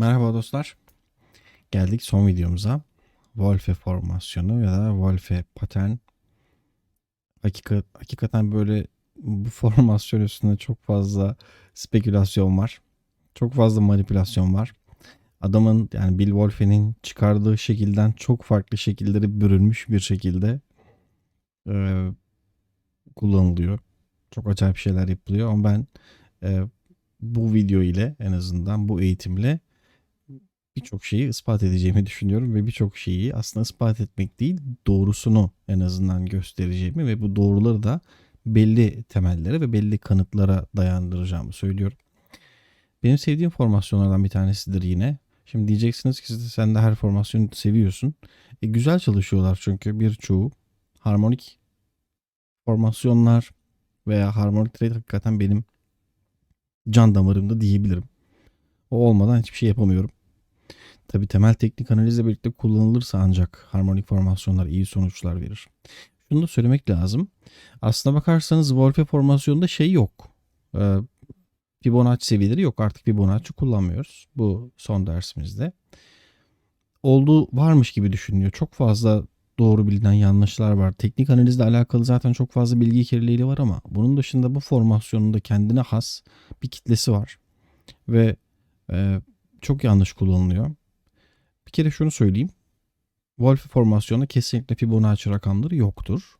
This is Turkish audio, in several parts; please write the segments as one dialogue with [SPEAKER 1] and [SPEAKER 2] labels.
[SPEAKER 1] Merhaba dostlar. Geldik son videomuza. Wolfe formasyonu ya da Wolfe patern. Hakikat, hakikaten böyle bu formasyon üstünde çok fazla spekülasyon var. Çok fazla manipülasyon var. Adamın yani Bill Wolfe'nin çıkardığı şekilden çok farklı şekilleri bürünmüş bir şekilde e, kullanılıyor. Çok acayip şeyler yapılıyor ama ben e, bu video ile en azından bu eğitimle birçok şeyi ispat edeceğimi düşünüyorum ve birçok şeyi aslında ispat etmek değil doğrusunu en azından göstereceğimi ve bu doğruları da belli temellere ve belli kanıtlara dayandıracağımı söylüyorum. Benim sevdiğim formasyonlardan bir tanesidir yine. Şimdi diyeceksiniz ki sen de her formasyonu seviyorsun. E, güzel çalışıyorlar çünkü birçoğu harmonik formasyonlar veya harmonik trade hakikaten benim can damarımda diyebilirim. O olmadan hiçbir şey yapamıyorum. Tabi temel teknik analizle birlikte kullanılırsa ancak harmonik formasyonlar iyi sonuçlar verir. Şunu da söylemek lazım. Aslına bakarsanız Wolfe formasyonunda şey yok. Ee, Fibonacci seviyeleri yok. Artık Fibonacci kullanmıyoruz. Bu son dersimizde. Olduğu varmış gibi düşünülüyor. Çok fazla doğru bilinen yanlışlar var. Teknik analizle alakalı zaten çok fazla bilgi kirliliği var ama bunun dışında bu formasyonunda kendine has bir kitlesi var. Ve e, çok yanlış kullanılıyor. Bir kere şunu söyleyeyim. Wolfe formasyonunda kesinlikle Fibonacci rakamları yoktur.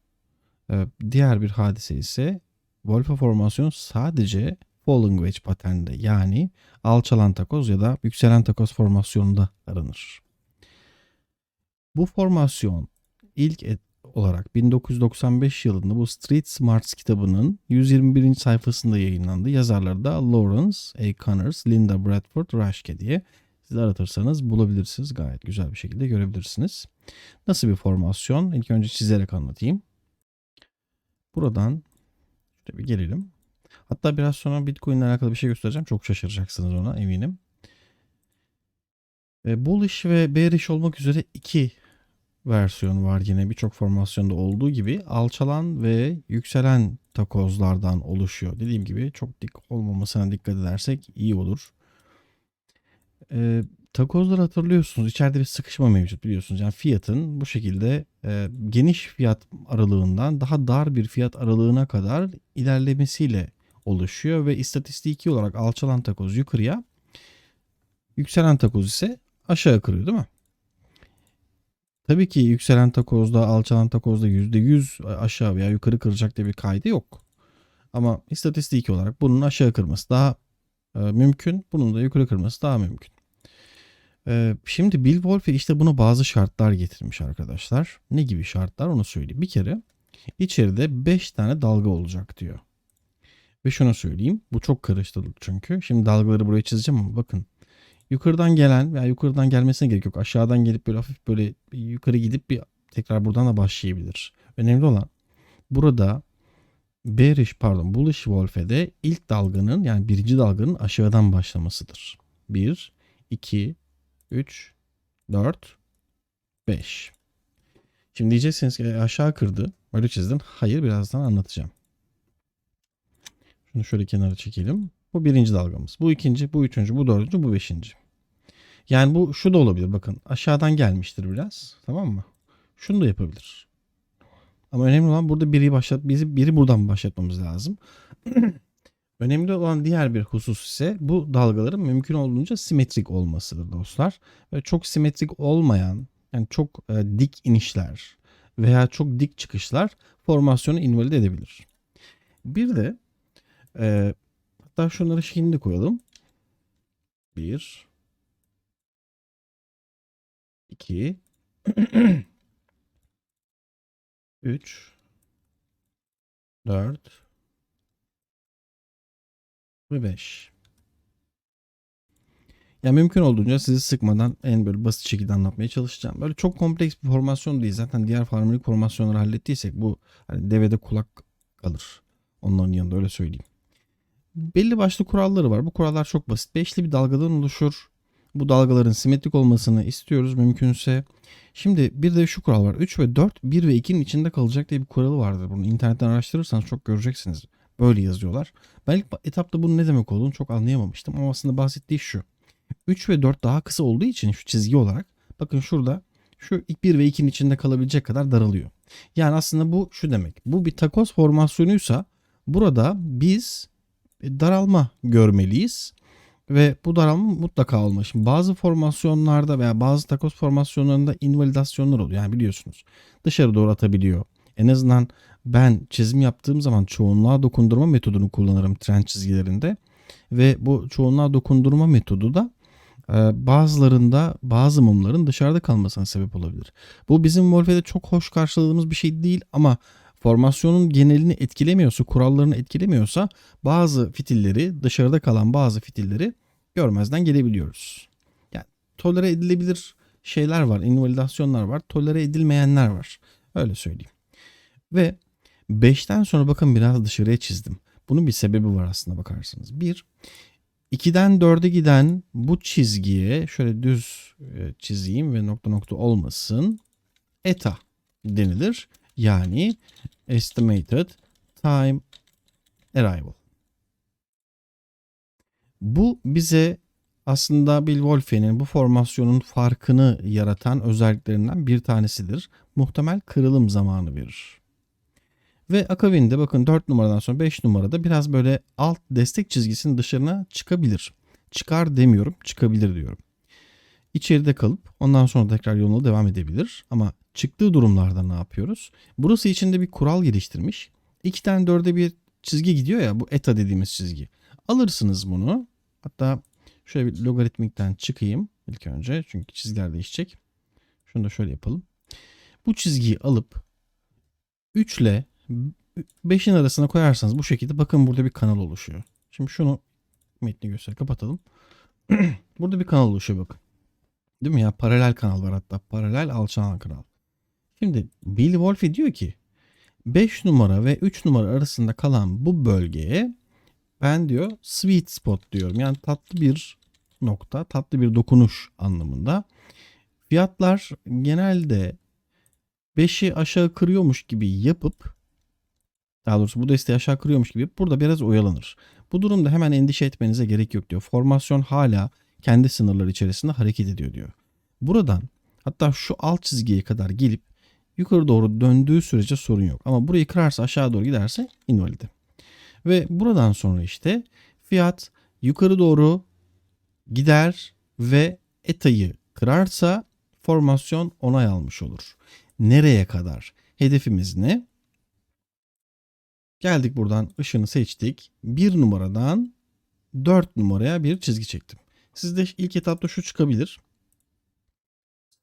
[SPEAKER 1] E, diğer bir hadise ise Wolfe formasyonu sadece falling wedge paterninde yani alçalan takoz ya da yükselen takoz formasyonunda aranır. Bu formasyon ilk olarak 1995 yılında bu Street Smarts kitabının 121. sayfasında yayınlandı. Yazarları da Lawrence A. Connors, Linda Bradford, Rashke diye. Siz aratırsanız bulabilirsiniz. Gayet güzel bir şekilde görebilirsiniz. Nasıl bir formasyon? İlk önce çizerek anlatayım. Buradan şöyle bir gelelim. Hatta biraz sonra Bitcoin ile alakalı bir şey göstereceğim. Çok şaşıracaksınız ona eminim. E, bullish ve bearish olmak üzere iki versiyon var yine birçok formasyonda olduğu gibi alçalan ve yükselen takozlardan oluşuyor. Dediğim gibi çok dik olmamasına dikkat edersek iyi olur. E, takozlar hatırlıyorsunuz içeride bir sıkışma mevcut biliyorsunuz. Yani fiyatın bu şekilde e, geniş fiyat aralığından daha dar bir fiyat aralığına kadar ilerlemesiyle oluşuyor ve istatistiki olarak alçalan takoz yukarıya yükselen takoz ise aşağı kırıyor değil mi? Tabii ki yükselen takozda, alçalan takozda %100 aşağı veya yukarı kıracak diye bir kaydı yok. Ama istatistiki olarak bunun aşağı kırması daha mümkün. Bunun da yukarı kırması daha mümkün. E, şimdi Bill Wolfe işte buna bazı şartlar getirmiş arkadaşlar. Ne gibi şartlar onu söyleyeyim. Bir kere içeride 5 tane dalga olacak diyor. Ve şunu söyleyeyim. Bu çok karıştı çünkü. Şimdi dalgaları buraya çizeceğim ama bakın yukarıdan gelen veya yukarıdan gelmesine gerek yok. Aşağıdan gelip böyle hafif böyle yukarı gidip bir tekrar buradan da başlayabilir. Önemli olan burada bearish pardon bullish Wolfe'de ilk dalganın yani birinci dalganın aşağıdan başlamasıdır. 1, 2, 3, 4, 5. Şimdi diyeceksiniz ki aşağı kırdı. Öyle çizdin. Hayır birazdan anlatacağım. Şunu şöyle kenara çekelim. Bu birinci dalgamız. Bu ikinci, bu üçüncü, bu dördüncü, bu beşinci. Yani bu şu da olabilir bakın. Aşağıdan gelmiştir biraz. Tamam mı? Şunu da yapabilir. Ama önemli olan burada biri başlat bizi biri buradan başlatmamız lazım. önemli olan diğer bir husus ise bu dalgaların mümkün olduğunca simetrik olmasıdır dostlar. Ve çok simetrik olmayan yani çok e, dik inişler veya çok dik çıkışlar formasyonu invalide edebilir. Bir de e, hatta şunları şimdi koyalım. Bir 2 3 4 ve 5. Ya mümkün olduğunca sizi sıkmadan en böyle basit şekilde anlatmaya çalışacağım. Böyle çok kompleks bir formasyon değil. Zaten diğer harmonik formasyonları hallettiysek bu hani devede kulak kalır. Onların yanında öyle söyleyeyim. Belli başlı kuralları var. Bu kurallar çok basit. Beşli bir dalgadan oluşur. Bu dalgaların simetrik olmasını istiyoruz mümkünse. Şimdi bir de şu kural var. 3 ve 4 1 ve 2'nin içinde kalacak diye bir kuralı vardır. Bunu internetten araştırırsanız çok göreceksiniz. Böyle yazıyorlar. Ben ilk etapta bunun ne demek olduğunu çok anlayamamıştım. Ama aslında bahsettiği şu. 3 ve 4 daha kısa olduğu için şu çizgi olarak bakın şurada şu ilk 1 ve 2'nin içinde kalabilecek kadar daralıyor. Yani aslında bu şu demek. Bu bir takoz formasyonuysa burada biz daralma görmeliyiz. Ve bu daralma mutlaka olmalı. Şimdi bazı formasyonlarda veya bazı takoz formasyonlarında invalidasyonlar oluyor. Yani biliyorsunuz dışarı doğru atabiliyor. En azından ben çizim yaptığım zaman çoğunluğa dokundurma metodunu kullanırım trend çizgilerinde. Ve bu çoğunluğa dokundurma metodu da e, bazılarında bazı mumların dışarıda kalmasına sebep olabilir. Bu bizim Wolfe'de çok hoş karşıladığımız bir şey değil ama formasyonun genelini etkilemiyorsa, kurallarını etkilemiyorsa bazı fitilleri, dışarıda kalan bazı fitilleri görmezden gelebiliyoruz. Yani tolere edilebilir şeyler var, invalidasyonlar var, tolere edilmeyenler var. Öyle söyleyeyim. Ve 5'ten sonra bakın biraz dışarıya çizdim. Bunun bir sebebi var aslında bakarsanız. Bir, 2'den 4'e giden bu çizgiye şöyle düz e, çizeyim ve nokta nokta olmasın. Eta denilir. Yani estimated time arrival. Bu bize aslında Bill Wolfe'nin bu formasyonun farkını yaratan özelliklerinden bir tanesidir. Muhtemel kırılım zamanı verir. Ve akabinde bakın 4 numaradan sonra 5 numarada biraz böyle alt destek çizgisinin dışarına çıkabilir. Çıkar demiyorum, çıkabilir diyorum. İçeride kalıp ondan sonra tekrar yoluna devam edebilir. Ama çıktığı durumlarda ne yapıyoruz? Burası içinde bir kural geliştirmiş. 2'den 4'e bir çizgi gidiyor ya bu eta dediğimiz çizgi. Alırsınız bunu. Hatta şöyle bir logaritmikten çıkayım ilk önce. Çünkü çizgiler değişecek. Şunu da şöyle yapalım. Bu çizgiyi alıp 3 ile 5'in arasına koyarsanız bu şekilde bakın burada bir kanal oluşuyor. Şimdi şunu metni göster kapatalım. burada bir kanal oluşuyor bakın. Değil mi ya? Paralel kanal var hatta. Paralel alçalan kanal. Şimdi Bill Wolfe diyor ki 5 numara ve 3 numara arasında kalan bu bölgeye ben diyor sweet spot diyorum. Yani tatlı bir nokta, tatlı bir dokunuş anlamında. Fiyatlar genelde 5'i aşağı kırıyormuş gibi yapıp daha doğrusu bu desteği aşağı kırıyormuş gibi burada biraz oyalanır. Bu durumda hemen endişe etmenize gerek yok diyor. Formasyon hala kendi sınırları içerisinde hareket ediyor diyor. Buradan hatta şu alt çizgiye kadar gelip yukarı doğru döndüğü sürece sorun yok. Ama burayı kırarsa aşağı doğru giderse invalide. Ve buradan sonra işte fiyat yukarı doğru gider ve etayı kırarsa formasyon onay almış olur. Nereye kadar? Hedefimiz ne? Geldik buradan ışını seçtik. Bir numaradan 4 numaraya bir çizgi çektim. Sizde ilk etapta şu çıkabilir.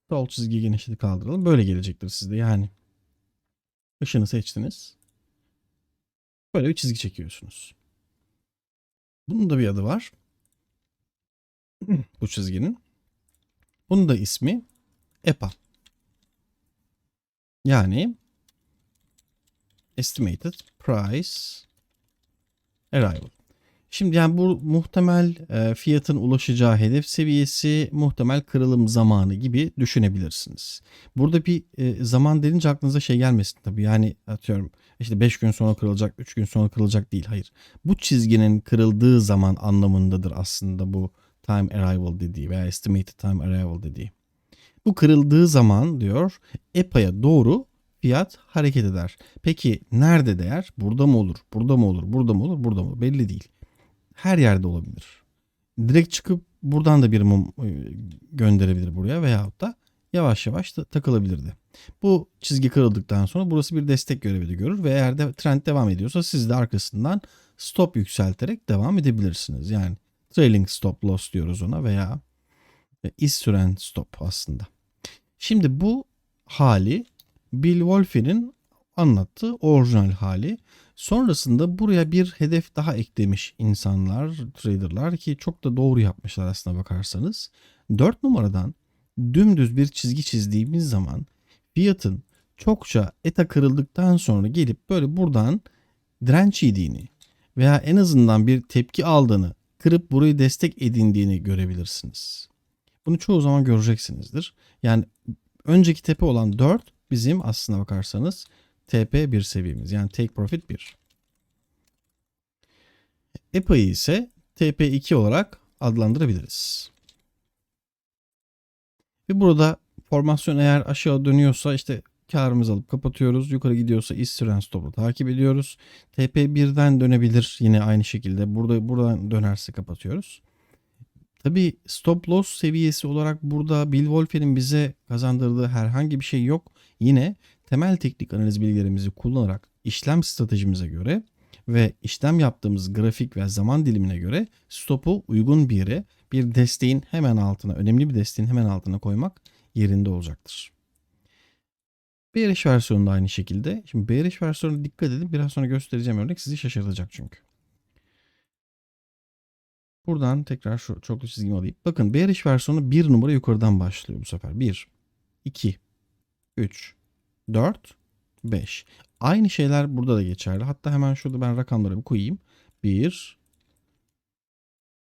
[SPEAKER 1] Sol çizgi genişledi kaldıralım. Böyle gelecektir sizde yani. Işını seçtiniz. Böyle bir çizgi çekiyorsunuz. Bunun da bir adı var. Bu çizginin. Bunun da ismi EPA. Yani Estimated Price Arrival. Şimdi yani bu muhtemel e, fiyatın ulaşacağı hedef seviyesi muhtemel kırılım zamanı gibi düşünebilirsiniz. Burada bir e, zaman denince aklınıza şey gelmesin tabii. Yani atıyorum işte 5 gün sonra kırılacak, 3 gün sonra kırılacak değil. Hayır. Bu çizginin kırıldığı zaman anlamındadır aslında bu time arrival dediği veya estimated time arrival dediği. Bu kırıldığı zaman diyor EPA'ya doğru fiyat hareket eder. Peki nerede değer? Burada mı olur? Burada mı olur? Burada mı olur? Burada mı? Belli değil. Her yerde olabilir. Direkt çıkıp buradan da bir mum e, gönderebilir buraya veyahut da yavaş yavaş da takılabilirdi. Bu çizgi kırıldıktan sonra burası bir destek görevi de görür ve eğer de trend devam ediyorsa siz de arkasından stop yükselterek devam edebilirsiniz. Yani trailing stop loss diyoruz ona veya iz süren stop aslında. Şimdi bu hali Bill Wolfe'nin anlattığı orijinal hali. Sonrasında buraya bir hedef daha eklemiş insanlar, traderlar ki çok da doğru yapmışlar aslına bakarsanız. 4 numaradan dümdüz bir çizgi çizdiğimiz zaman fiyatın çokça eta kırıldıktan sonra gelip böyle buradan direnç yediğini veya en azından bir tepki aldığını, kırıp burayı destek edindiğini görebilirsiniz. Bunu çoğu zaman göreceksinizdir. Yani önceki tepe olan 4 bizim aslına bakarsanız TP1 seviyemiz. Yani Take Profit 1. EPA'yı ise TP2 olarak adlandırabiliriz. Ve burada formasyon eğer aşağı dönüyorsa işte karımızı alıp kapatıyoruz. Yukarı gidiyorsa istiren stop'u takip ediyoruz. TP1'den dönebilir yine aynı şekilde. Burada buradan dönerse kapatıyoruz. Tabi stop loss seviyesi olarak burada Bill Wolfer'in bize kazandırdığı herhangi bir şey yok. Yine temel teknik analiz bilgilerimizi kullanarak işlem stratejimize göre ve işlem yaptığımız grafik ve zaman dilimine göre stopu uygun bir yere bir desteğin hemen altına, önemli bir desteğin hemen altına koymak yerinde olacaktır. Bearish versiyonu aynı şekilde. Şimdi bearish versiyonuna dikkat edin. Biraz sonra göstereceğim örnek sizi şaşırtacak çünkü. Buradan tekrar şu çoklu çizgimi alayım. Bakın bearish versiyonu bir numara yukarıdan başlıyor bu sefer. 1, 2, 3, 4, 5. Aynı şeyler burada da geçerli. Hatta hemen şurada ben rakamları bir koyayım. 1,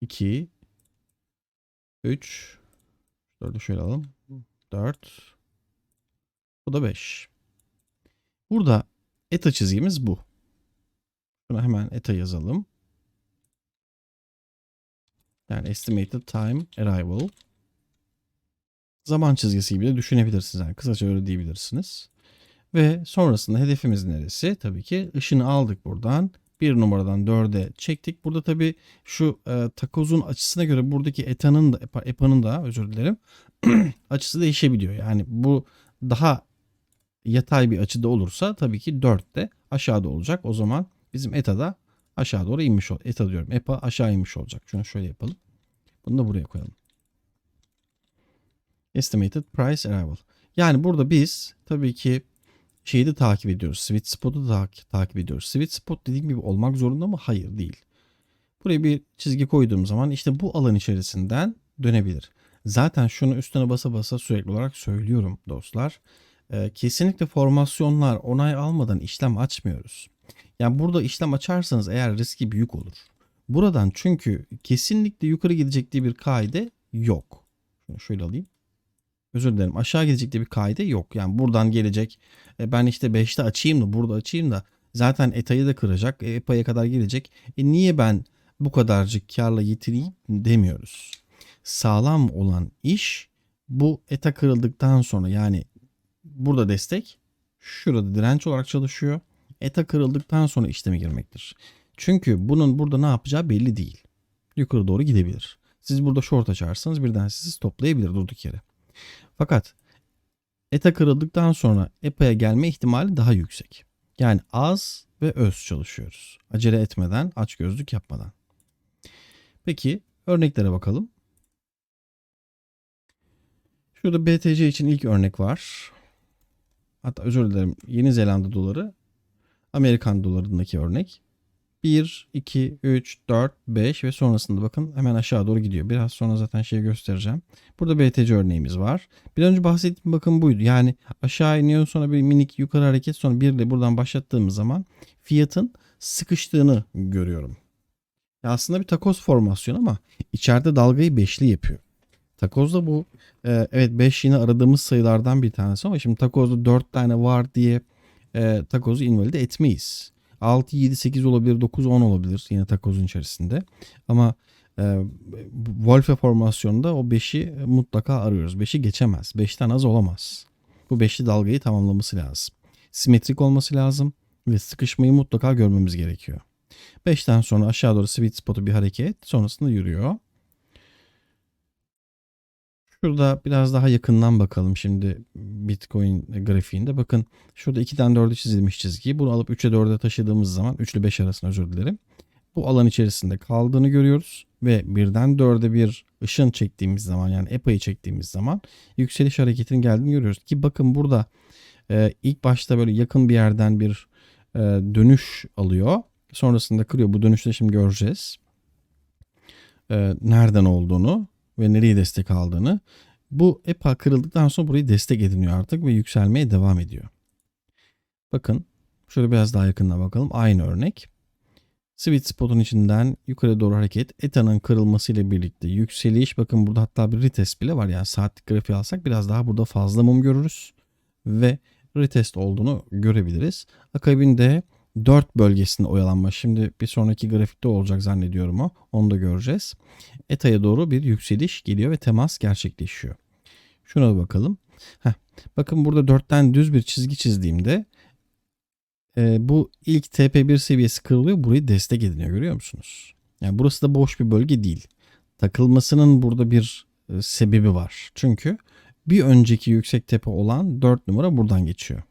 [SPEAKER 1] 2, 3, 4'ü şöyle alalım. 4, bu da 5. Burada ETA çizgimiz bu. Şuna hemen ETA yazalım. Yani estimated time arrival. Zaman çizgisi gibi de düşünebilirsiniz. Yani kısaca öyle diyebilirsiniz. Ve sonrasında hedefimiz neresi? Tabii ki ışını aldık buradan. Bir numaradan dörde çektik. Burada tabii şu e, takozun açısına göre buradaki etanın da EPA'nın da özür dilerim açısı değişebiliyor. Yani bu daha yatay bir açıda olursa tabii ki 4 de aşağıda olacak. O zaman bizim ETA da aşağı doğru inmiş ol. ETA diyorum. EPA aşağı inmiş olacak. Şunu şöyle yapalım. Bunu da buraya koyalım. Estimated Price Arrival. Yani burada biz tabii ki şeyi de takip ediyoruz. Sweet Spot'u da takip ediyoruz. Sweet Spot dediğim gibi olmak zorunda mı? Hayır değil. Buraya bir çizgi koyduğum zaman işte bu alan içerisinden dönebilir. Zaten şunu üstüne basa basa sürekli olarak söylüyorum dostlar. Ee, kesinlikle formasyonlar onay almadan işlem açmıyoruz. Yani burada işlem açarsanız eğer riski büyük olur. Buradan çünkü kesinlikle yukarı gidecek diye bir kaide yok. Şöyle alayım. Özür dilerim aşağı gidecek diye bir kaide yok. Yani buradan gelecek e, ben işte 5'te açayım da burada açayım da zaten ETA'yı da kıracak. E, EPA'ya kadar gelecek. E niye ben bu kadarcık karla yitireyim demiyoruz. Sağlam olan iş bu ETA kırıldıktan sonra yani burada destek, şurada direnç olarak çalışıyor. ETA kırıldıktan sonra işleme girmektir. Çünkü bunun burada ne yapacağı belli değil. Yukarı doğru gidebilir. Siz burada short açarsanız birden sizi stoplayabilir durduk yere. Fakat ETA kırıldıktan sonra EPA'ya gelme ihtimali daha yüksek. Yani az ve öz çalışıyoruz. Acele etmeden, aç gözlük yapmadan. Peki örneklere bakalım. Şurada BTC için ilk örnek var. Hatta özür dilerim Yeni Zelanda doları Amerikan dolarındaki örnek. 1, 2, 3, 4, 5 ve sonrasında bakın hemen aşağı doğru gidiyor. Biraz sonra zaten şey göstereceğim. Burada BTC örneğimiz var. Bir önce bahsettiğim bakın buydu. Yani aşağı iniyor sonra bir minik yukarı hareket sonra bir de buradan başlattığımız zaman fiyatın sıkıştığını görüyorum. Ya aslında bir takoz formasyonu ama içeride dalgayı beşli yapıyor. Takozda bu e, evet 5 yine aradığımız sayılardan bir tanesi ama şimdi takozda 4 tane var diye e, takozu invalide etmeyiz. 6, 7, 8 olabilir, 9, 10 olabilir yine takozun içerisinde. Ama e, Wolfe formasyonunda o 5'i mutlaka arıyoruz. 5'i geçemez. 5'ten az olamaz. Bu 5'li dalgayı tamamlaması lazım. Simetrik olması lazım ve sıkışmayı mutlaka görmemiz gerekiyor. 5'ten sonra aşağı doğru sweet spot'u bir hareket sonrasında yürüyor. Şurada biraz daha yakından bakalım şimdi Bitcoin grafiğinde. Bakın şurada 2'den 4'e çizilmiş çizgi. Bunu alıp 3'e 4'e taşıdığımız zaman 3 ile 5 arasında özür dilerim. Bu alan içerisinde kaldığını görüyoruz. Ve birden 4'e bir ışın çektiğimiz zaman yani EPA'yı çektiğimiz zaman yükseliş hareketinin geldiğini görüyoruz. Ki bakın burada e, ilk başta böyle yakın bir yerden bir e, dönüş alıyor. Sonrasında kırıyor. Bu dönüşte şimdi göreceğiz. E, nereden olduğunu ve nereye destek aldığını. Bu EPA kırıldıktan sonra burayı destek ediniyor artık ve yükselmeye devam ediyor. Bakın şöyle biraz daha yakından bakalım. Aynı örnek. Sweet spot'un içinden yukarı doğru hareket. ETA'nın kırılmasıyla birlikte yükseliş. Bakın burada hatta bir retest bile var. Yani saatlik grafiği alsak biraz daha burada fazla mum görürüz. Ve retest olduğunu görebiliriz. Akabinde 4 bölgesinde oyalanma. Şimdi bir sonraki grafikte olacak zannediyorum o. Onu da göreceğiz. ETA'ya doğru bir yükseliş geliyor ve temas gerçekleşiyor. Şuna bakalım. Heh, bakın burada dörtten düz bir çizgi çizdiğimde e, bu ilk TP1 seviyesi kırılıyor. Burayı destek ediniyor görüyor musunuz? Yani burası da boş bir bölge değil. Takılmasının burada bir e, sebebi var. Çünkü bir önceki yüksek tepe olan 4 numara buradan geçiyor.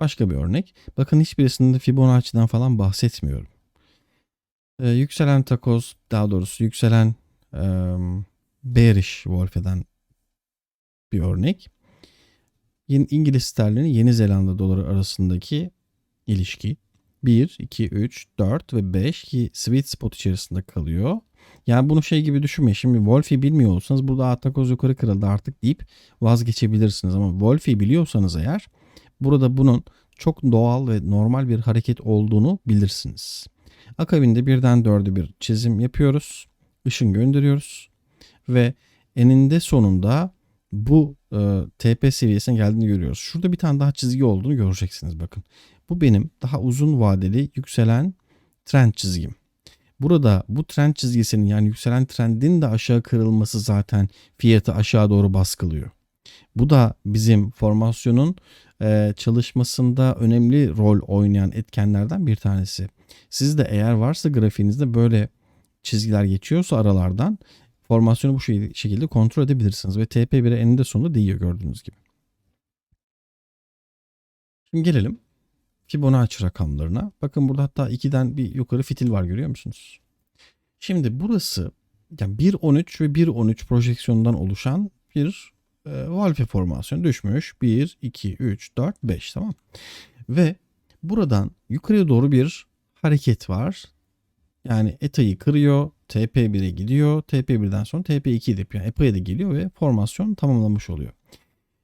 [SPEAKER 1] Başka bir örnek. Bakın hiçbirisinde Fibonacci'den falan bahsetmiyorum. Ee, yükselen takoz daha doğrusu yükselen e, bearish Wolfe'den bir örnek. Yeni İngiliz sterlini Yeni Zelanda doları arasındaki ilişki 1, 2, 3, 4 ve 5 ki sweet spot içerisinde kalıyor. Yani bunu şey gibi düşünmeyin. Şimdi Wolf'i bilmiyor olsanız burada "Aa, takoz yukarı kırıldı artık deyip vazgeçebilirsiniz. Ama Wolf'i biliyorsanız eğer burada bunun çok doğal ve normal bir hareket olduğunu bilirsiniz. Akabinde birden dördü bir çizim yapıyoruz. Işın gönderiyoruz. Ve eninde sonunda bu e, TP seviyesine geldiğini görüyoruz. Şurada bir tane daha çizgi olduğunu göreceksiniz bakın. Bu benim daha uzun vadeli yükselen trend çizgim. Burada bu trend çizgisinin yani yükselen trendin de aşağı kırılması zaten fiyatı aşağı doğru baskılıyor. Bu da bizim formasyonun e, çalışmasında önemli rol oynayan etkenlerden bir tanesi. Sizde eğer varsa grafiğinizde böyle çizgiler geçiyorsa aralardan formasyonu bu şekilde kontrol edebilirsiniz. Ve TP1'e eninde sonunda değiyor gördüğünüz gibi. Şimdi gelelim Fibonacci rakamlarına. Bakın burada hatta 2'den bir yukarı fitil var görüyor musunuz? Şimdi burası yani 1.13 ve 1.13 projeksiyondan oluşan bir e, Wolfe formasyonu düşmüş. 1, 2, 3, 4, 5 tamam. Ve buradan yukarıya doğru bir hareket var. Yani ETA'yı kırıyor. TP1'e gidiyor. TP1'den sonra TP2 gidip yani EPA'ya da geliyor ve formasyon tamamlamış oluyor.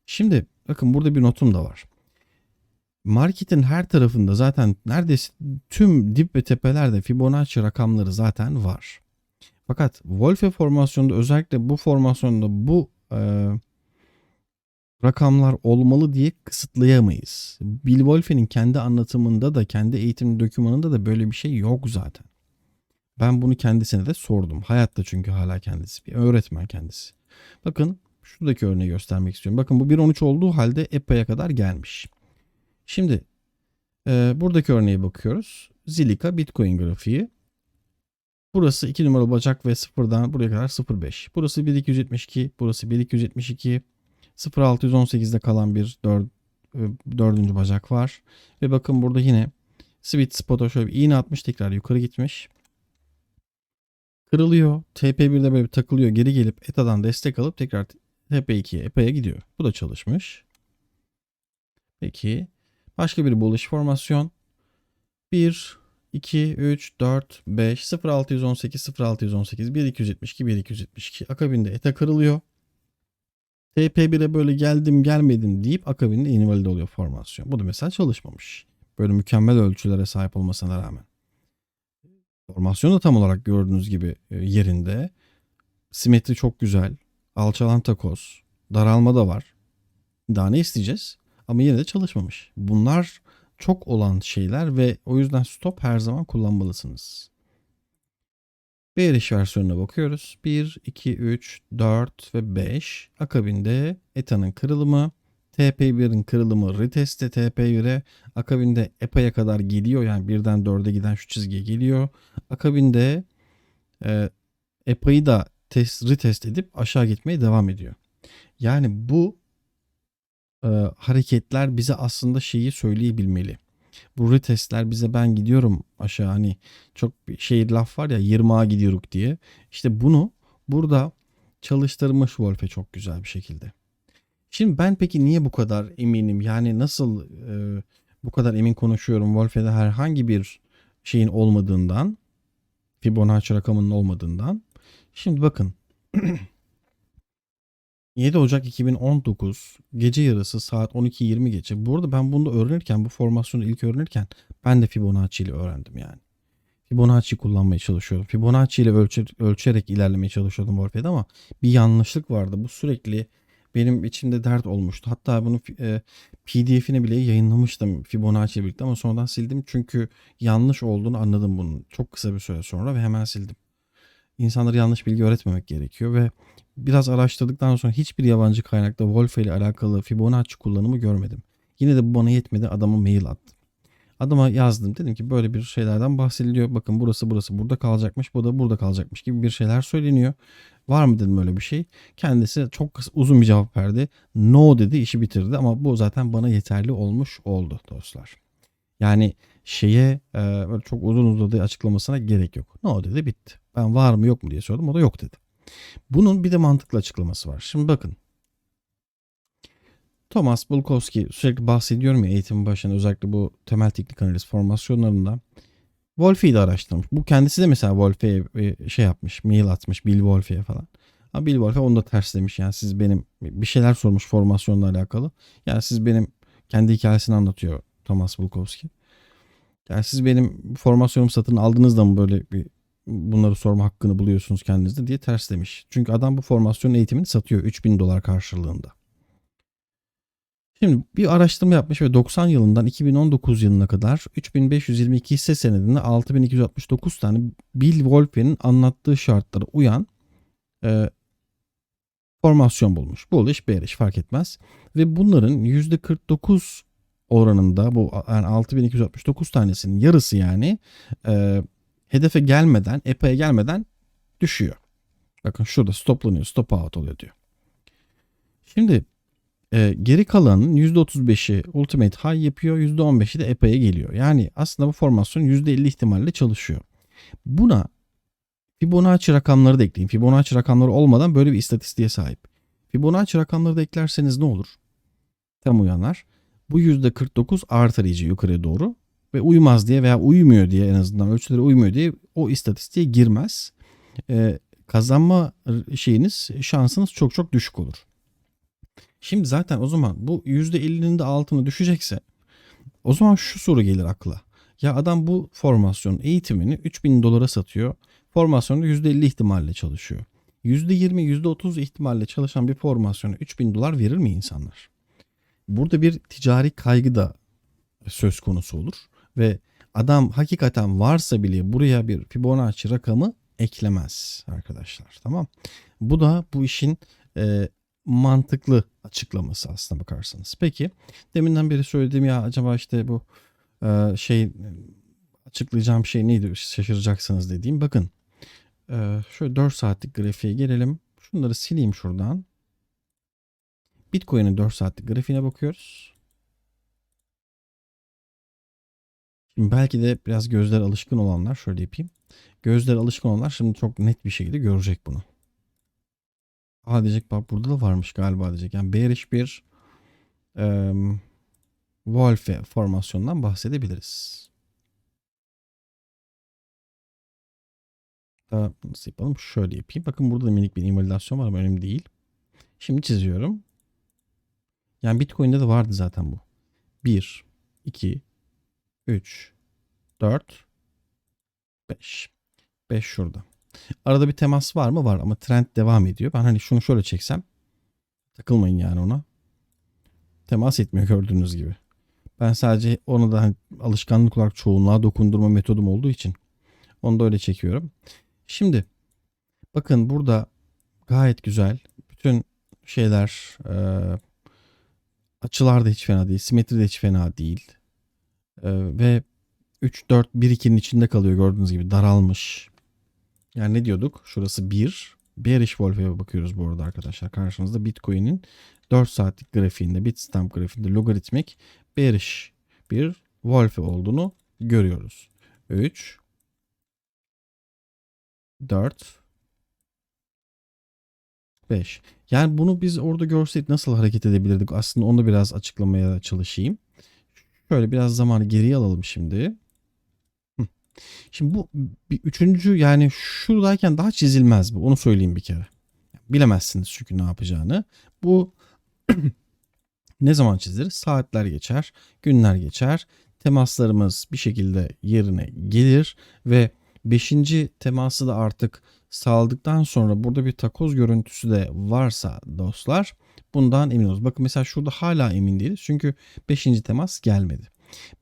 [SPEAKER 1] Şimdi bakın burada bir notum da var. Marketin her tarafında zaten neredeyse tüm dip ve tepelerde Fibonacci rakamları zaten var. Fakat Wolfe formasyonunda özellikle bu formasyonda bu e, rakamlar olmalı diye kısıtlayamayız. Bill Wolfe'nin kendi anlatımında da kendi eğitim dokümanında da böyle bir şey yok zaten. Ben bunu kendisine de sordum. Hayatta çünkü hala kendisi bir öğretmen kendisi. Bakın şuradaki örneği göstermek istiyorum. Bakın bu 1.13 olduğu halde EPA'ya kadar gelmiş. Şimdi e, buradaki örneğe bakıyoruz. Zilika Bitcoin grafiği. Burası 2 numaralı bacak ve sıfırdan buraya kadar 0.5. Burası 1272, burası 1272. 0618'de kalan bir dör, e, dördüncü bacak var. Ve bakın burada yine sweet spot'a şöyle bir iğne atmış tekrar yukarı gitmiş. Kırılıyor. TP1'de böyle bir takılıyor. Geri gelip ETA'dan destek alıp tekrar TP2'ye EPA'ya gidiyor. Bu da çalışmış. Peki. Başka bir bullish formasyon. 1, 2, 3, 4, 5, 0618, 0618, 1272, 1272. Akabinde ETA kırılıyor. TP1'e böyle geldim gelmedim deyip akabinde invalide oluyor formasyon. Bu da mesela çalışmamış. Böyle mükemmel ölçülere sahip olmasına rağmen. Formasyon da tam olarak gördüğünüz gibi e, yerinde. Simetri çok güzel. Alçalan takoz. Daralma da var. Daha ne isteyeceğiz? Ama yine de çalışmamış. Bunlar çok olan şeyler ve o yüzden stop her zaman kullanmalısınız. Bearish versiyonuna bakıyoruz. 1, 2, 3, 4 ve 5. Akabinde ETA'nın kırılımı. TP1'in kırılımı reteste TP1'e. Akabinde EPA'ya kadar geliyor. Yani birden 4'e giden şu çizgiye geliyor. Akabinde e, EPA'yı da test, retest edip aşağı gitmeye devam ediyor. Yani bu e, hareketler bize aslında şeyi söyleyebilmeli. Bu retestler bize ben gidiyorum aşağı hani çok bir şey laf var ya 20'a gidiyoruz diye. İşte bunu burada çalıştırmış Wolf'e çok güzel bir şekilde. Şimdi ben peki niye bu kadar eminim? Yani nasıl e, bu kadar emin konuşuyorum Wolf'e herhangi bir şeyin olmadığından, Fibonacci rakamının olmadığından. Şimdi bakın 7 Ocak 2019 gece yarısı saat 12.20 geçe. Bu arada ben bunu öğrenirken bu formasyonu ilk öğrenirken ben de Fibonacci ile öğrendim yani. Fibonacci kullanmaya çalışıyordum. Fibonacci ile ölçer, ölçerek ilerlemeye çalışıyordum Wolf'e ama bir yanlışlık vardı. Bu sürekli benim içimde dert olmuştu. Hatta bunu e, PDF'ini bile yayınlamıştım Fibonacci ile birlikte ama sonradan sildim. Çünkü yanlış olduğunu anladım bunun çok kısa bir süre sonra ve hemen sildim. İnsanlara yanlış bilgi öğretmemek gerekiyor ve biraz araştırdıktan sonra hiçbir yabancı kaynakta Wolfe ile alakalı Fibonacci kullanımı görmedim. Yine de bu bana yetmedi. Adama mail attım. Adama yazdım. Dedim ki böyle bir şeylerden bahsediliyor. Bakın burası burası burada kalacakmış. Bu da burada kalacakmış gibi bir şeyler söyleniyor. Var mı dedim öyle bir şey. Kendisi çok kısa, uzun bir cevap verdi. No dedi işi bitirdi ama bu zaten bana yeterli olmuş oldu dostlar. Yani şeye e, böyle çok uzun uzadığı açıklamasına gerek yok. No dedi bitti. Ben var mı yok mu diye sordum. O da yok dedi. Bunun bir de mantıklı açıklaması var. Şimdi bakın. Thomas Bulkowski sürekli bahsediyorum ya eğitimin başında özellikle bu temel teknik analiz formasyonlarında. Wolfe'yi de araştırmış. Bu kendisi de mesela Wolfe'ye bir şey yapmış. Mail atmış Bill Wolfe'ye falan. Ama Bill Wolfe onu da ters demiş. Yani siz benim bir şeyler sormuş formasyonla alakalı. Yani siz benim kendi hikayesini anlatıyor Thomas Bulkowski. Yani siz benim formasyonumu satın aldınız da mı böyle bir bunları sorma hakkını buluyorsunuz kendinizde diye ters demiş. Çünkü adam bu formasyon eğitimini satıyor 3000 dolar karşılığında. Şimdi bir araştırma yapmış ve 90 yılından 2019 yılına kadar 3522 hisse senedinde 6269 tane Bill Wolfe'nin anlattığı şartlara uyan e, formasyon bulmuş. Bullish, bearish fark etmez. Ve bunların %49 oranında bu yani 6269 tanesinin yarısı yani e, hedefe gelmeden, EPA'ya gelmeden düşüyor. Bakın şurada stoplanıyor, stop out oluyor diyor. Şimdi e, geri kalanın %35'i ultimate high yapıyor, %15'i de EPA'ya geliyor. Yani aslında bu formasyon %50 ihtimalle çalışıyor. Buna Fibonacci rakamları da ekleyin. Fibonacci rakamları olmadan böyle bir istatistiğe sahip. Fibonacci rakamları da eklerseniz ne olur? Tam uyanlar. Bu %49 artar iyice yukarıya doğru ve uymaz diye veya uymuyor diye en azından ölçülere uymuyor diye o istatistiğe girmez. Ee, kazanma şeyiniz şansınız çok çok düşük olur. Şimdi zaten o zaman bu %50'nin de altına düşecekse o zaman şu soru gelir akla. Ya adam bu formasyon eğitimini 3000 dolara satıyor. Formasyonda %50 ihtimalle çalışıyor. %20, %30 ihtimalle çalışan bir formasyona 3000 dolar verir mi insanlar? Burada bir ticari kaygı da söz konusu olur. Ve adam hakikaten varsa bile buraya bir Fibonacci rakamı eklemez arkadaşlar. Tamam. Bu da bu işin e, mantıklı açıklaması aslına bakarsanız. Peki deminden beri söylediğim ya acaba işte bu e, şey açıklayacağım şey neydi şaşıracaksınız dediğim. Bakın e, şöyle 4 saatlik grafiğe gelelim. Şunları sileyim şuradan. Bitcoin'in 4 saatlik grafiğine bakıyoruz. Şimdi belki de biraz gözler alışkın olanlar şöyle yapayım. Gözler alışkın olanlar şimdi çok net bir şekilde görecek bunu. Aa diyecek bak burada da varmış galiba diyecek. Yani bearish bir e, Wolfe formasyonundan bahsedebiliriz. Daha nasıl yapalım? Şöyle yapayım. Bakın burada da minik bir invalidasyon var ama önemli değil. Şimdi çiziyorum. Yani Bitcoin'de de vardı zaten bu. 1, 2, 3, 4, 5. 5 şurada. Arada bir temas var mı? Var ama trend devam ediyor. Ben hani şunu şöyle çeksem takılmayın yani ona. Temas etmiyor gördüğünüz gibi. Ben sadece onu da hani alışkanlık olarak çoğunluğa dokundurma metodum olduğu için onu da öyle çekiyorum. Şimdi bakın burada gayet güzel. Bütün şeyler e, açılar da hiç fena değil. Simetri de hiç fena değil. E, ve 3, 4, 1, 2'nin içinde kalıyor gördüğünüz gibi daralmış. Yani ne diyorduk? Şurası 1. Bearish Wolf'e bakıyoruz bu arada arkadaşlar. Karşınızda Bitcoin'in 4 saatlik grafiğinde, Bitstamp grafiğinde logaritmik bearish bir Wolf'e olduğunu görüyoruz. 3 4 5. Yani bunu biz orada görseydik nasıl hareket edebilirdik? Aslında onu biraz açıklamaya çalışayım. Şöyle biraz zamanı geriye alalım şimdi. Şimdi bu bir üçüncü yani şuradayken daha çizilmez bu. Onu söyleyeyim bir kere. Bilemezsiniz çünkü ne yapacağını. Bu ne zaman çizilir? Saatler geçer, günler geçer. Temaslarımız bir şekilde yerine gelir ve beşinci teması da artık sağladıktan sonra burada bir takoz görüntüsü de varsa dostlar bundan emin oluruz. Bakın mesela şurada hala emin değiliz çünkü beşinci temas gelmedi.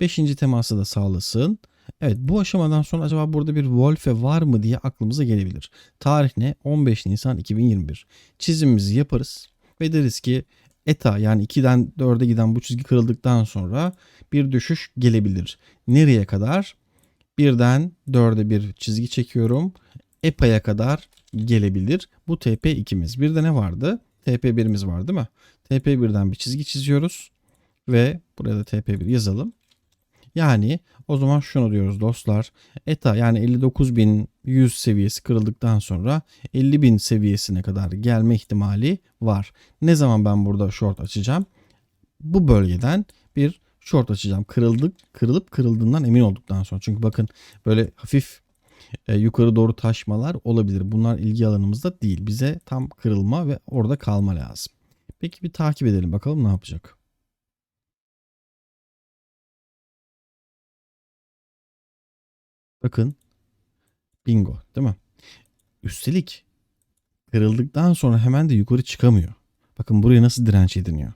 [SPEAKER 1] Beşinci teması da sağlasın Evet bu aşamadan sonra acaba burada bir Wolfe var mı diye aklımıza gelebilir. Tarih ne? 15 Nisan 2021. Çizimimizi yaparız ve deriz ki ETA yani 2'den 4'e giden bu çizgi kırıldıktan sonra bir düşüş gelebilir. Nereye kadar? 1'den 4'e bir çizgi çekiyorum. EPA'ya kadar gelebilir. Bu TP2'miz. Bir de ne vardı? TP1'imiz var değil mi? TP1'den bir çizgi çiziyoruz. Ve buraya da TP1 yazalım. Yani o zaman şunu diyoruz dostlar. ETA yani 59.100 seviyesi kırıldıktan sonra 50.000 seviyesine kadar gelme ihtimali var. Ne zaman ben burada short açacağım? Bu bölgeden bir short açacağım. Kırıldık, kırılıp kırıldığından emin olduktan sonra. Çünkü bakın böyle hafif e, yukarı doğru taşmalar olabilir. Bunlar ilgi alanımızda değil. Bize tam kırılma ve orada kalma lazım. Peki bir takip edelim bakalım ne yapacak. Bakın bingo değil mi? Üstelik kırıldıktan sonra hemen de yukarı çıkamıyor. Bakın buraya nasıl direnç ediniyor.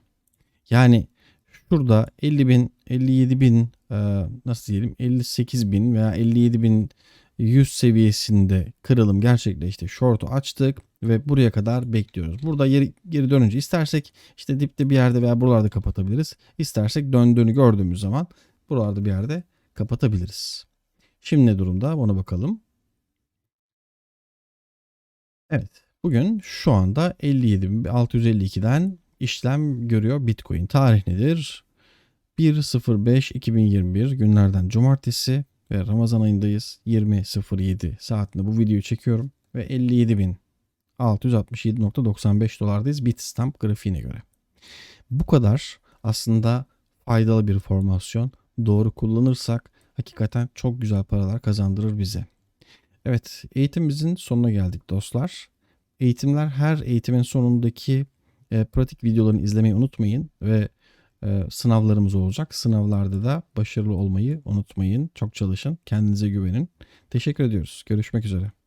[SPEAKER 1] Yani şurada 50 bin, 57 bin e, nasıl diyelim 58 bin veya 57 bin 100 seviyesinde kırılım gerçekleşti. Short'u açtık ve buraya kadar bekliyoruz. Burada geri, geri dönünce istersek işte dipte bir yerde veya buralarda kapatabiliriz. İstersek döndüğünü gördüğümüz zaman buralarda bir yerde kapatabiliriz. Şimdi ne durumda ona bakalım. Evet bugün şu anda 57.652'den işlem görüyor Bitcoin. Tarih nedir? 1.05.2021 günlerden cumartesi ve Ramazan ayındayız. 20.07 saatinde bu videoyu çekiyorum ve 57.667.95 dolardayız Bitstamp grafiğine göre. Bu kadar aslında faydalı bir formasyon. Doğru kullanırsak hakikaten çok güzel paralar kazandırır bize. Evet eğitimimizin sonuna geldik dostlar. Eğitimler her eğitimin sonundaki e, pratik videolarını izlemeyi unutmayın ve e, sınavlarımız olacak. Sınavlarda da başarılı olmayı unutmayın. Çok çalışın, kendinize güvenin. Teşekkür ediyoruz. Görüşmek üzere.